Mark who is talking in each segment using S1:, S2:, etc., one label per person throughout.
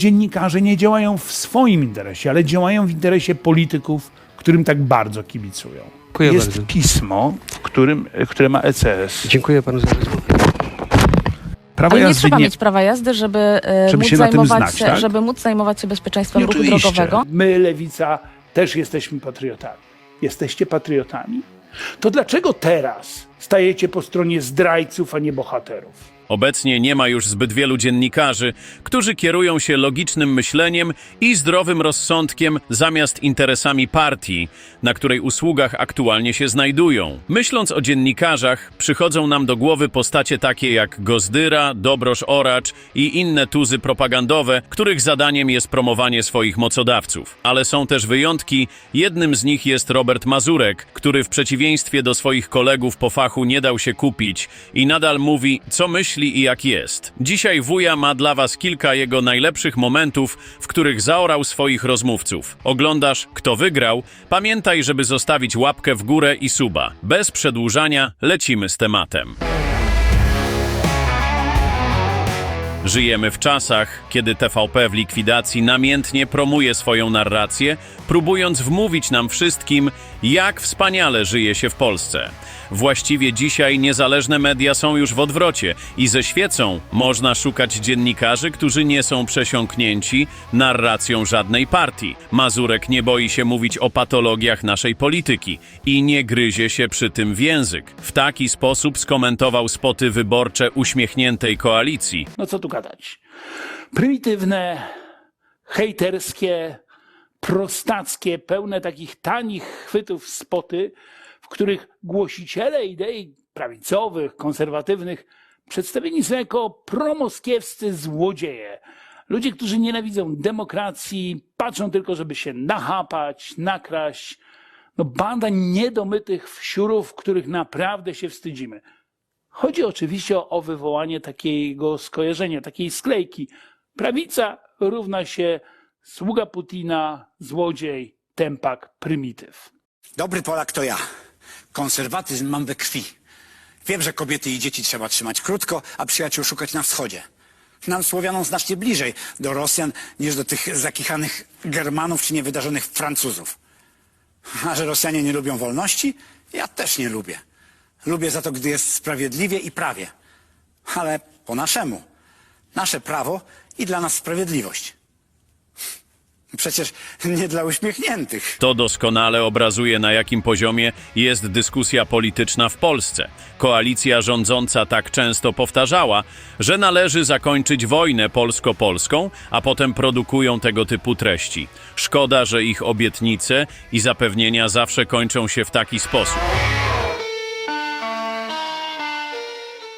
S1: Dziennikarze nie działają w swoim interesie, ale działają w interesie polityków, którym tak bardzo kibicują.
S2: Dziękuję
S1: Jest
S2: bardzo.
S1: pismo, w którym, które ma ECS.
S2: Dziękuję panu za rozmowę.
S1: Prawo
S3: Ale nie
S1: jazdy
S3: trzeba mieć prawa jazdy, żeby, e,
S1: Żeby
S3: móc
S1: się na tym
S3: zajmować
S1: znać,
S3: się,
S1: tak?
S3: żeby móc zajmować się bezpieczeństwem
S1: Nie,
S3: ruchu
S1: oczywiście.
S3: drogowego.
S1: My, lewica, też jesteśmy patriotami. Jesteście patriotami? To dlaczego teraz stajecie po stronie zdrajców, a nie bohaterów?
S4: Obecnie nie ma już zbyt wielu dziennikarzy, którzy kierują się logicznym myśleniem i zdrowym rozsądkiem zamiast interesami partii, na której usługach aktualnie się znajdują. Myśląc o dziennikarzach, przychodzą nam do głowy postacie takie jak Gozdyra, Dobrosz Oracz i inne tuzy propagandowe, których zadaniem jest promowanie swoich mocodawców. Ale są też wyjątki, jednym z nich jest Robert Mazurek, który w przeciwieństwie do swoich kolegów po fachu nie dał się kupić i nadal mówi, co myśli i jak jest. Dzisiaj wuja ma dla was kilka jego najlepszych momentów, w których zaorał swoich rozmówców. Oglądasz, kto wygrał? Pamiętaj, żeby zostawić łapkę w górę i suba. Bez przedłużania lecimy z tematem. Żyjemy w czasach, kiedy TVP w likwidacji namiętnie promuje swoją narrację, próbując wmówić nam wszystkim, jak wspaniale żyje się w Polsce. Właściwie dzisiaj niezależne media są już w odwrocie i ze świecą można szukać dziennikarzy, którzy nie są przesiąknięci narracją żadnej partii. Mazurek nie boi się mówić o patologiach naszej polityki i nie gryzie się przy tym w język. W taki sposób skomentował spoty wyborcze uśmiechniętej koalicji.
S1: No co tu gadać? Prymitywne, hejterskie, prostackie, pełne takich tanich chwytów spoty, w których głosiciele idei prawicowych, konserwatywnych przedstawieni są jako promoskiewscy złodzieje. Ludzie, którzy nienawidzą demokracji, patrzą tylko, żeby się nachapać, nakraść. No banda niedomytych wsiurów, których naprawdę się wstydzimy. Chodzi oczywiście o, o wywołanie takiego skojarzenia, takiej sklejki. Prawica równa się sługa Putina, złodziej, tempak, prymityw.
S5: Dobry Polak to ja. Konserwatyzm mam we krwi. Wiem, że kobiety i dzieci trzeba trzymać krótko, a przyjaciół szukać na wschodzie. Nam Słowianom znacznie bliżej do Rosjan niż do tych zakichanych Germanów czy niewydarzonych Francuzów. A że Rosjanie nie lubią wolności? Ja też nie lubię. Lubię za to, gdy jest sprawiedliwie i prawie. Ale po naszemu. Nasze prawo i dla nas sprawiedliwość. Przecież nie dla uśmiechniętych.
S4: To doskonale obrazuje, na jakim poziomie jest dyskusja polityczna w Polsce. Koalicja rządząca tak często powtarzała, że należy zakończyć wojnę polsko-polską, a potem produkują tego typu treści. Szkoda, że ich obietnice i zapewnienia zawsze kończą się w taki sposób.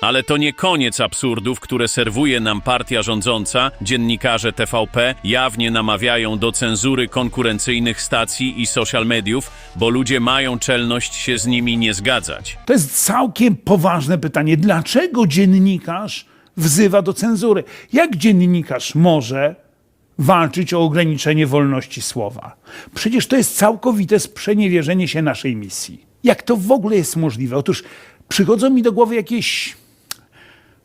S4: Ale to nie koniec absurdów, które serwuje nam partia rządząca. Dziennikarze TVP jawnie namawiają do cenzury konkurencyjnych stacji i social mediów, bo ludzie mają czelność się z nimi nie zgadzać.
S1: To jest całkiem poważne pytanie. Dlaczego dziennikarz wzywa do cenzury? Jak dziennikarz może walczyć o ograniczenie wolności słowa? Przecież to jest całkowite sprzeniewierzenie się naszej misji. Jak to w ogóle jest możliwe? Otóż przychodzą mi do głowy jakieś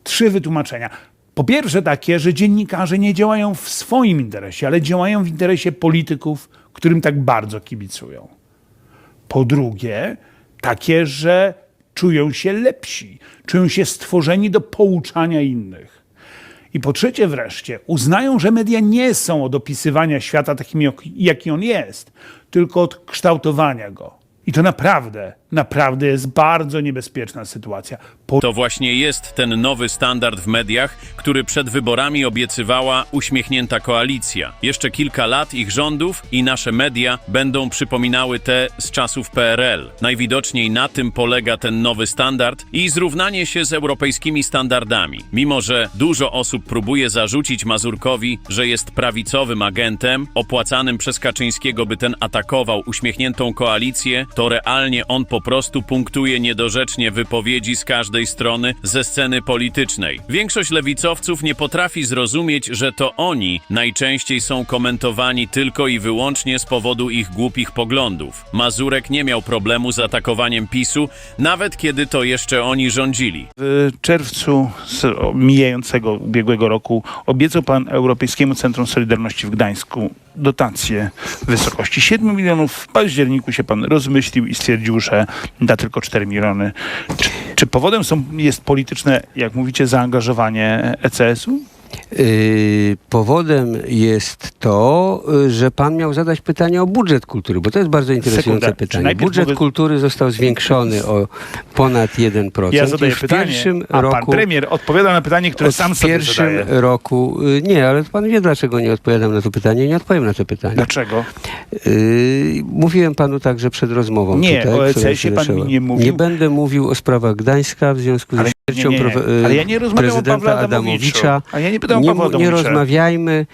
S1: trzy wytłumaczenia. Po pierwsze takie, że dziennikarze nie działają w swoim interesie, ale działają w interesie polityków, którym tak bardzo kibicują. Po drugie, takie, że czują się lepsi, czują się stworzeni do pouczania innych. I po trzecie wreszcie, uznają, że media nie są od opisywania świata takim, jak- jaki on jest, tylko od kształtowania go. I to naprawdę, naprawdę jest bardzo niebezpieczna sytuacja. Po
S4: To właśnie jest ten nowy standard w mediach, który przed wyborami obiecywała uśmiechnięta koalicja. Jeszcze kilka lat ich rządów i nasze media będą przypominały te z czasów PRL. Najwidoczniej na tym polega ten nowy standard i zrównanie się z europejskimi standardami. Mimo, że dużo osób próbuje zarzucić Mazurkowi, że jest prawicowym agentem, opłacanym przez Kaczyńskiego, by ten atakował uśmiechniętą koalicję, to realnie on po prostu punktuje niedorzecznie wypowiedzi z każdej strony ze sceny politycznej. Większość lewicowców nie potrafi zrozumieć, że to oni najczęściej są komentowani tylko i wyłącznie z powodu ich głupich poglądów. Mazurek nie miał problemu z atakowaniem PiSu, nawet kiedy to jeszcze oni rządzili.
S1: W czerwcu mijającego ubiegłego roku obiecał pan Europejskiemu Centrum Solidarności w Gdańsku dotację w wysokości 7 milionów. W październiku się pan rozmyślił i stwierdził, że da tylko 4 miliony. Czy, czy powodem są, jest polityczne, jak mówicie, zaangażowanie ECS-u?
S2: Yy, powodem jest to, y, że pan miał zadać pytanie o budżet kultury, bo to jest bardzo interesujące
S1: Sekundę. Czy
S2: pytanie. Budżet
S1: mogę-
S2: kultury został zwiększony o ponad 1%.
S1: Ja zadaję
S2: Już w
S1: pytanie,
S2: pierwszym
S1: a pan
S2: roku,
S1: premier odpowiada na pytanie, które sam
S2: w
S1: sobie
S2: pierwszym
S1: zadaje.
S2: roku, y, nie, ale pan wie dlaczego nie odpowiadam na to pytanie nie odpowiem na to pytanie.
S1: Dlaczego?
S2: Yy, mówiłem panu także przed rozmową
S1: Nie,
S2: tutaj.
S1: o ECS-ie pan mi nie mówił.
S2: Nie będę mówił o sprawach Gdańska w związku
S1: Ale nie,
S2: śmiercią
S1: nie, nie.
S2: yy,
S1: Ale ja nie rozmawiam o Pawle
S2: prezydenta. Adamowicza.
S1: A ja nie pytam
S2: nie,
S1: Pawła
S2: nie rozmawiajmy.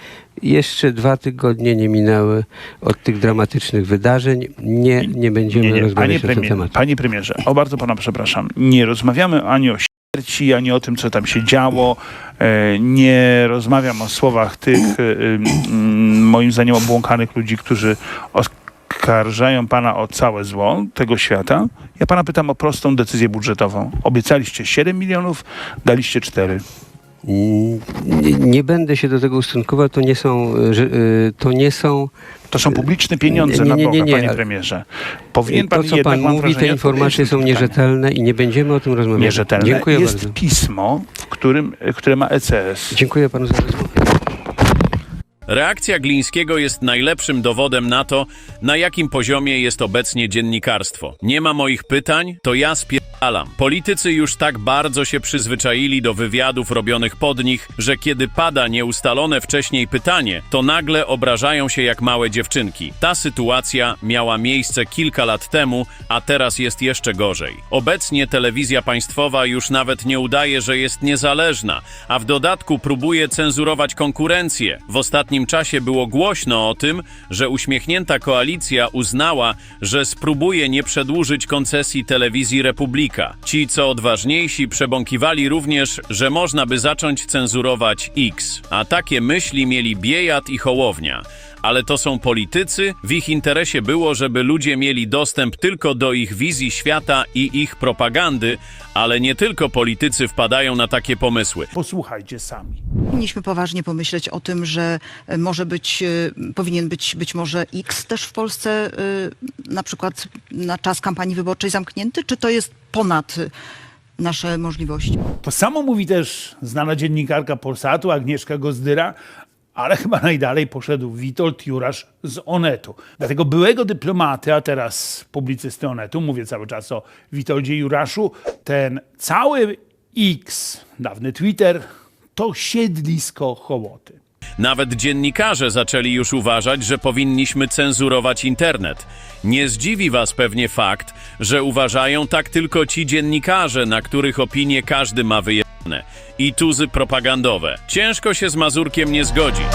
S2: Jeszcze dwa tygodnie nie minęły od tych dramatycznych wydarzeń. Nie, nie będziemy
S1: Nie, nie. Panie,
S2: rozmawiać o tym
S1: premier,
S2: temacie.
S1: panie premierze, o bardzo pana przepraszam. Nie rozmawiamy ani o śmierci, ani o tym, co tam się działo. E, Nie rozmawiam o słowach tych, e, moim zdaniem, obłąkanych ludzi, którzy oskarżają pana o całe zło tego świata. Ja pana pytam o prostą decyzję budżetową. Obiecaliście 7 milionów, daliście 4.
S2: Mm, Nie, nie będę się do tego ustosunkował. To nie są, że, y, to nie są
S1: To są publiczne pieniądze
S2: Nie,
S1: na
S2: nie,
S1: Boga,
S2: nie, nie,
S1: panie
S2: ale-
S1: premierze. Powinien pan
S2: to, co pan mówi, te
S1: wrażenie,
S2: informacje
S1: odpowiedzieć
S2: są
S1: na
S2: nierzetelne i nie będziemy o tym rozmawiać.
S1: Nierzetelne.
S2: Dziękuję
S1: Jest
S2: bardzo.
S1: pismo, w którym, które ma E ECS.
S2: Dziękuję panu za rozmowę.
S4: Reakcja Glińskiego jest najlepszym dowodem na to, na jakim poziomie jest obecnie dziennikarstwo. Nie ma moich pytań, to ja spierdalam. Politycy już tak bardzo się przyzwyczaili do wywiadów robionych pod nich, że kiedy pada nieustalone wcześniej pytanie, to nagle obrażają się jak małe dziewczynki. Ta sytuacja miała miejsce kilka lat temu, a teraz jest jeszcze gorzej. Obecnie telewizja państwowa już nawet nie udaje, że jest niezależna, a w dodatku próbuje cenzurować konkurencję. W ostatnim czasie było głośno o tym, że uśmiechnięta koalicja uznała, że spróbuje nie przedłużyć koncesji telewizji Republika. Ci, co odważniejsi, przebąkiwali również, że można by zacząć cenzurować X. A takie myśli mieli Biejat i Hołownia. Ale to są politycy, w ich interesie było, żeby ludzie mieli dostęp tylko do ich wizji świata i ich propagandy, ale nie tylko politycy wpadają na takie pomysły.
S1: Posłuchajcie sami.
S6: Powinniśmy poważnie pomyśleć o tym, że e, może być, e, powinien być być może X też w Polsce e, na przykład na czas kampanii wyborczej zamknięty, czy to jest ponad nasze możliwości?
S1: To samo mówi też znana dziennikarka Polsatu Agnieszka Gozdyra, ale chyba najdalej poszedł Witold Jurasz z Onetu. Dlatego byłego dyplomaty, a teraz publicysty Onetu, mówię cały czas o Witoldzie Juraszu, ten cały X, dawny Twitter, to siedlisko hołoty.
S4: Nawet dziennikarze zaczęli już uważać, że powinniśmy cenzurować internet. Nie zdziwi was pewnie fakt, że uważają tak tylko ci dziennikarze, na których opinie każdy ma wyjebane. I tuzy propagandowe. Ciężko się z Mazurkiem nie zgodzić.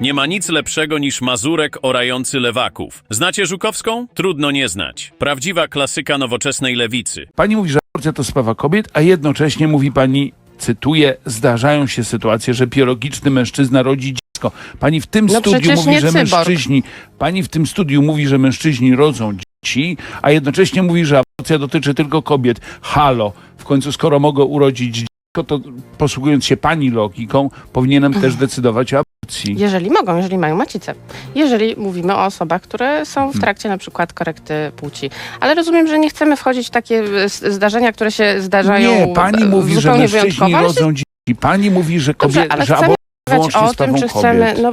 S4: Nie ma nic lepszego niż Mazurek orający lewaków. Znacie Żukowską? Trudno nie znać. Prawdziwa klasyka nowoczesnej lewicy.
S1: Pani mówi, że aborcja to sprawa kobiet, a jednocześnie mówi pani, cytuję, zdarzają się sytuacje, że biologiczny mężczyzna rodzi dziecko. Pani w tym
S3: No
S1: studiu mówi, że
S3: cyborg.
S1: mężczyźni, pani w tym studiu mówi, że mężczyźni rodzą dzieci, a jednocześnie mówi, że aborcja dotyczy tylko kobiet. Halo, w końcu skoro mogę urodzić dziecko, to posługując się pani logiką, powinienem też decydować o aborcji.
S7: Jeżeli mogą, jeżeli mają macicę. Jeżeli mówimy o osobach, które są w trakcie na przykład korekty płci. Ale rozumiem, że nie chcemy wchodzić w takie e, zdarzenia, które się zdarzają
S1: Nie, pani mówi, że
S7: zupełnie
S1: mężczyźni
S7: wyjątkowo. ale się
S1: rodzą dzieci. Pani mówi, że,
S7: Dobrze, ale
S1: że
S7: chcemy
S1: aborcja
S7: rozmawiać
S1: wyłącznie
S7: o tym, czy chcemy... No,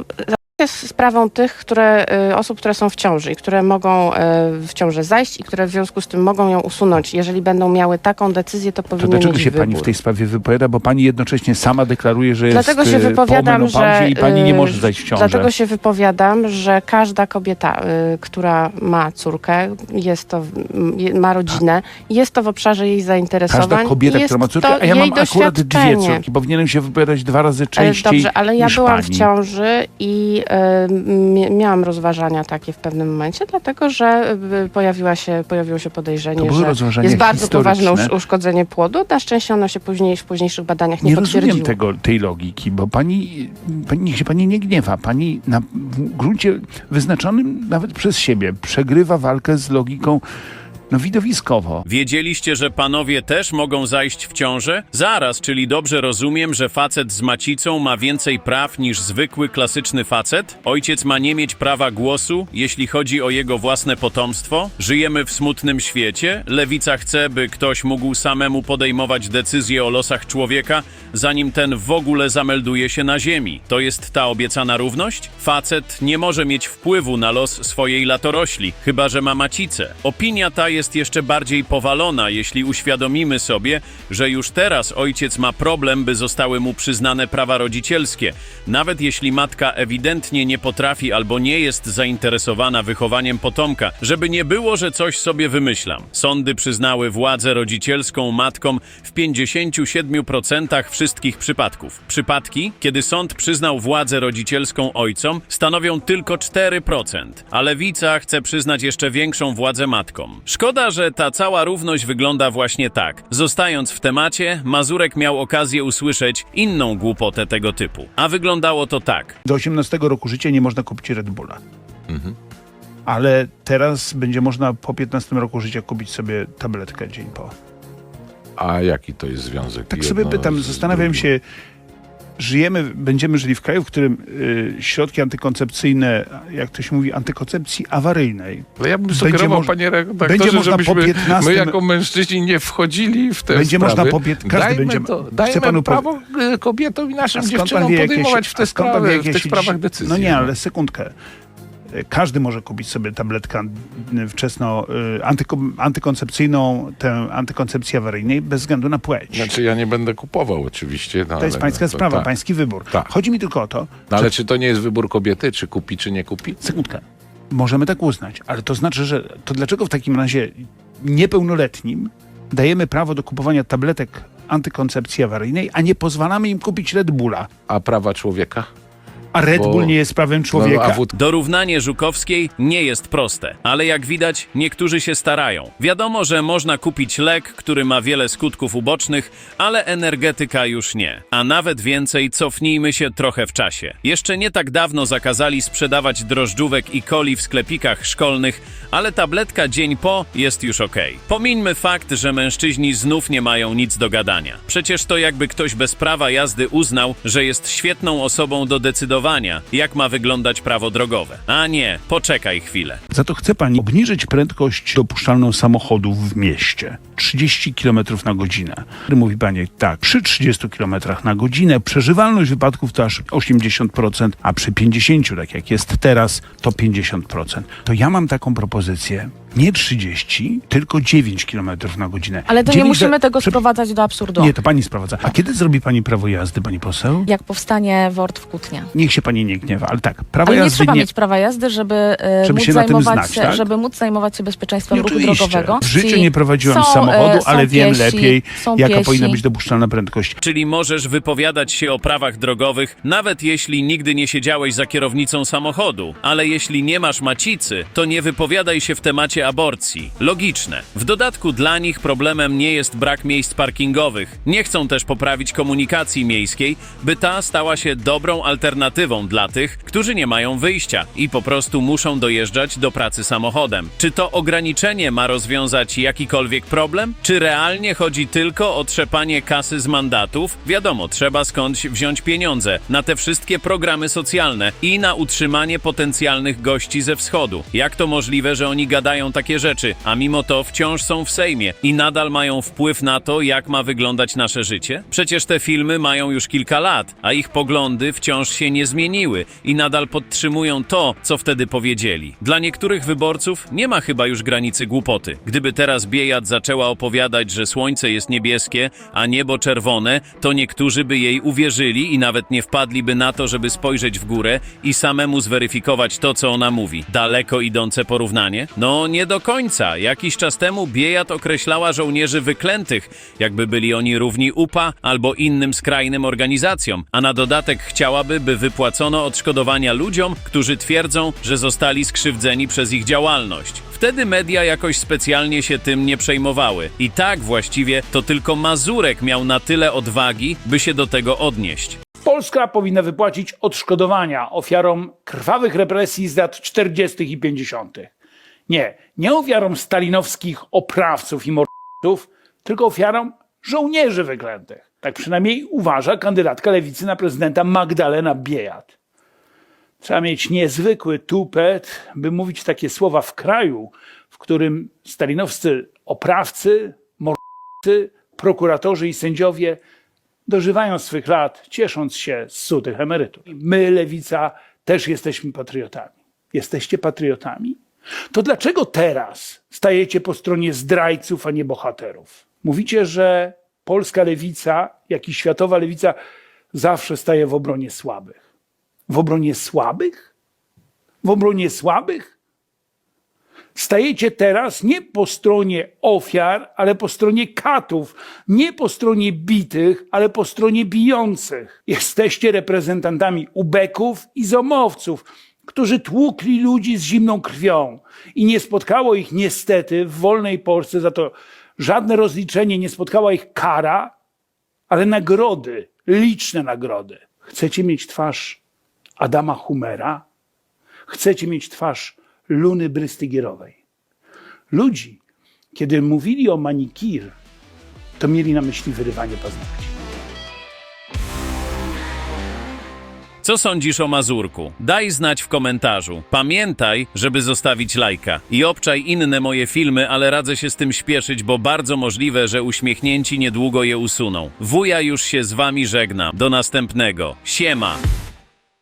S7: jest sprawą tych, które, y, osób, które są w ciąży i które mogą y, w ciążę zajść i które w związku z tym mogą ją usunąć. Jeżeli będą miały taką decyzję, to
S1: To
S7: powinny
S1: dlaczego
S7: mieć
S1: się
S7: wybór.
S1: pani w tej sprawie wypowiada? Bo pani jednocześnie sama deklaruje, że
S7: Dlatego
S1: jest
S7: się
S1: e, po
S7: wypowiadam, że
S1: i pani nie
S7: y,
S1: może zajść w ciążę.
S7: Dlatego się wypowiadam, że każda kobieta, y, która ma córkę, jest to, ma rodzinę, jest to w obszarze jej zainteresowań.
S1: Każda kobieta, która ma córkę,
S7: to
S1: a ja mam akurat dwie córki. Powinienem się wypowiadać dwa razy
S7: E,
S1: częściej
S7: Dobrze, ale ja byłam
S1: pani.
S7: w ciąży i miałam rozważania takie w pewnym momencie, dlatego że e, pojawiła się, pojawiło się podejrzenie, że jest bardzo poważne uszkodzenie płodu. Na szczęście ono się później w późniejszych badaniach nie,
S1: Nie
S7: potwierdziło.
S1: rozumiem tego, tej logiki, bo pani, pani, niech się pani nie gniewa. Pani na w gruncie wyznaczonym nawet przez siebie przegrywa walkę z logiką no, widowiskowo.
S4: Wiedzieliście, że panowie też mogą zajść w ciążę? Zaraz, czyli dobrze rozumiem, że facet z macicą ma więcej praw niż zwykły, klasyczny facet? Ojciec ma nie mieć prawa głosu, jeśli chodzi o jego własne potomstwo? Żyjemy w smutnym świecie? Lewica chce, by ktoś mógł samemu podejmować decyzje o losach człowieka, zanim ten w ogóle zamelduje się na ziemi. To jest ta obiecana równość? Facet nie może mieć wpływu na los swojej latorośli, chyba że ma macicę. Opinia ta jest jeszcze bardziej powalona, jeśli uświadomimy sobie, że już teraz ojciec ma problem, by zostały mu przyznane prawa rodzicielskie. Nawet jeśli matka ewidentnie nie potrafi albo nie jest zainteresowana wychowaniem potomka, żeby nie było, że coś sobie wymyślam. Sądy przyznały władzę rodzicielską matkom w 57% wszystkich przypadków. Przypadki, kiedy sąd przyznał władzę rodzicielską ojcom, stanowią tylko 4%, a lewica chce przyznać jeszcze większą władzę matkom. Szkoda, że ta cała równość wygląda właśnie tak. Zostając w temacie, Mazurek miał okazję usłyszeć inną głupotę tego typu. A wyglądało to tak.
S1: Do 18 roku życia nie można kupić Red Bulla. Ale teraz będzie można po 15 roku życia kupić sobie tabletkę dzień po.
S8: A jaki to jest związek?
S1: Tak
S8: jedno
S1: sobie pytam,
S8: z
S1: zastanawiam
S8: drugim?
S1: się, żyjemy, będziemy żyli w kraju, w którym y, środki antykoncepcyjne, jak to się mówi, antykoncepcji awaryjnej,
S8: Ale ja bym sugerował, panie redaktorze,
S1: będzie można po
S8: żebyśmy
S1: 15
S8: my jako mężczyźni nie wchodzili w te
S1: Będzie
S8: sprawy.
S1: można po pięt- każdy
S8: dajmy
S1: będzie-
S8: to, dajmy
S1: panu
S8: prawo y, kobietom i naszym dziewczynom
S1: wie,
S8: podejmować
S1: się-
S8: w te
S1: wie,
S8: sprawy, w tych sprawach decyzje.
S1: No nie, ale sekundkę. Każdy może kupić sobie tabletkę wczesno y, antyko, antykoncepcyjną, tę antykoncepcji awaryjnej bez względu na płeć.
S8: Znaczy ja nie będę kupował oczywiście. No,
S1: to jest pańska
S8: no, to
S1: sprawa,
S8: tak.
S1: pański wybór.
S8: Tak.
S1: Chodzi mi tylko o to,
S8: No, ale czy to nie jest wybór kobiety, czy kupi, czy nie kupi?
S1: Sekundkę. Możemy tak uznać, ale to znaczy, że to dlaczego w takim razie niepełnoletnim dajemy prawo do kupowania tabletek antykoncepcji awaryjnej, a nie pozwalamy im kupić Red Bulla?
S8: A prawa człowieka?
S1: A Red Bull nie jest prawem człowieka?
S8: No, a wód...
S4: Dorównanie Żukowskiej nie jest proste, ale jak widać, niektórzy się starają. Wiadomo, że można kupić lek, który ma wiele skutków ubocznych, ale energetyka już nie. A nawet więcej, cofnijmy się trochę w czasie. Jeszcze nie tak dawno zakazali sprzedawać drożdżówek i coli w sklepikach szkolnych, ale tabletka dzień po jest już ok. Pomińmy fakt, że mężczyźni znów nie mają nic do gadania. Przecież to jakby ktoś bez prawa jazdy uznał, że jest świetną osobą do decydowania, jak ma wyglądać prawo drogowe. A nie, poczekaj chwilę.
S1: Za to chce pani obniżyć prędkość dopuszczalną samochodów w mieście. 30 km na godzinę. Mówi pani tak, przy 30 km na godzinę przeżywalność wypadków to aż 80%, a przy 50, tak jak jest teraz, to 50%. To ja mam taką propozycję. Nie 30, tylko 9 km na godzinę.
S3: Ale to nie
S1: 9
S3: musimy
S1: za-
S3: tego
S1: prze-
S3: sprowadzać do absurdu.
S1: Nie, to pani sprowadza. A kiedy zrobi pani prawo jazdy, pani poseł?
S3: Jak powstanie WORD w Kutnie.
S1: Niech się pani nie gniewa, ale tak, prawo
S3: Ale nie
S1: jazdy
S3: trzeba mieć prawa jazdy, żeby, e,
S1: Żeby
S3: móc
S1: się na tym
S3: zajmować
S1: znać,
S3: się,
S1: tak?
S3: żeby móc zajmować się bezpieczeństwem
S1: Nie,
S3: ruchu
S1: oczywiście.
S3: drogowego.
S1: W życiu nie prowadziłem
S3: są,
S1: samochodu,
S3: e, są
S1: ale wiem
S3: piesi,
S1: lepiej,
S3: są
S1: jaka
S3: piesi.
S1: powinna być dopuszczalna prędkość.
S4: Czyli możesz wypowiadać się o prawach drogowych, nawet jeśli nigdy nie siedziałeś za kierownicą samochodu. Ale jeśli nie masz macicy, to nie wypowiadaj się w temacie aborcji. Logiczne. W dodatku dla nich problemem nie jest brak miejsc parkingowych. Nie chcą też poprawić komunikacji miejskiej, by ta stała się dobrą alternatywą dla tych, którzy nie mają wyjścia i po prostu muszą dojeżdżać do pracy samochodem. Czy to ograniczenie ma rozwiązać jakikolwiek problem? Czy realnie chodzi tylko o trzepanie kasy z mandatów? Wiadomo, trzeba skądś wziąć pieniądze na te wszystkie programy socjalne i na utrzymanie potencjalnych gości ze wschodu. Jak to możliwe, że oni gadają takie rzeczy, a mimo to wciąż są w Sejmie i nadal mają wpływ na to, jak ma wyglądać nasze życie? Przecież te filmy mają już kilka lat, a ich poglądy wciąż się nie zmieniły i nadal podtrzymują to, co wtedy powiedzieli. Dla niektórych wyborców nie ma chyba już granicy głupoty. Gdyby teraz Biejat zaczęła opowiadać, że słońce jest niebieskie, a niebo czerwone, to niektórzy by jej uwierzyli i nawet nie wpadliby na to, żeby spojrzeć w górę i samemu zweryfikować to, co ona mówi. Daleko idące porównanie? No, nie do końca. Jakiś czas temu Biejat określała żołnierzy wyklętych, jakby byli oni równi UPA albo innym skrajnym organizacjom, a na dodatek chciałaby, by wypłacono odszkodowania ludziom, którzy twierdzą, że zostali skrzywdzeni przez ich działalność. Wtedy media jakoś specjalnie się tym nie przejmowały. I tak właściwie to tylko Mazurek miał na tyle odwagi, by się do tego odnieść.
S1: Polska powinna wypłacić odszkodowania ofiarom krwawych represji z lat 40. i 50. Nie, nie ofiarom stalinowskich oprawców i mordów, tylko ofiarom żołnierzy wyklętych. Tak przynajmniej uważa kandydatka lewicy na prezydenta Magdalena Biejat. Trzeba mieć niezwykły tupet, by mówić takie słowa w kraju, w którym stalinowscy oprawcy, mordcy, prokuratorzy i sędziowie dożywają swych lat, ciesząc się z sutych emerytur. My, lewica, też jesteśmy patriotami. Jesteście patriotami? To dlaczego teraz stajecie po stronie zdrajców, a nie bohaterów? Mówicie, że polska lewica, jak i światowa lewica, zawsze staje w obronie słabych. W obronie słabych? W obronie słabych? Stajecie teraz nie po stronie ofiar, ale po stronie katów, nie po stronie bitych, ale po stronie bijących. Jesteście reprezentantami ubeków i zomowców, którzy tłukli ludzi z zimną krwią i nie spotkało ich niestety w wolnej Polsce za to żadne rozliczenie, nie spotkała ich kara, ale nagrody, liczne nagrody. Chcecie mieć twarz Adama Humera? Chcecie mieć twarz Luny Brystygierowej. Ludzi, kiedy mówili o manikir, to mieli na myśli wyrywanie paznokci.
S4: Co sądzisz o Mazurku? Daj znać w komentarzu. Pamiętaj, żeby zostawić lajka. I obczaj inne moje filmy, ale radzę się z tym śpieszyć, bo bardzo możliwe, że uśmiechnięci niedługo je usuną. Wuja już się z wami żegna. Do następnego. Siema!